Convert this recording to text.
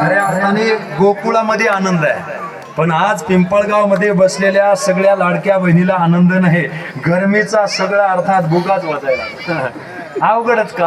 खऱ्या अर्थाने गोकुळामध्ये आनंद आहे. पण आज पिंपळगावमध्ये बसलेल्या सगळ्या लाडक्या बहिणीला आनंद नाही. गरमीचा सगळा अर्थात भुगाच वाजायला अवघडच का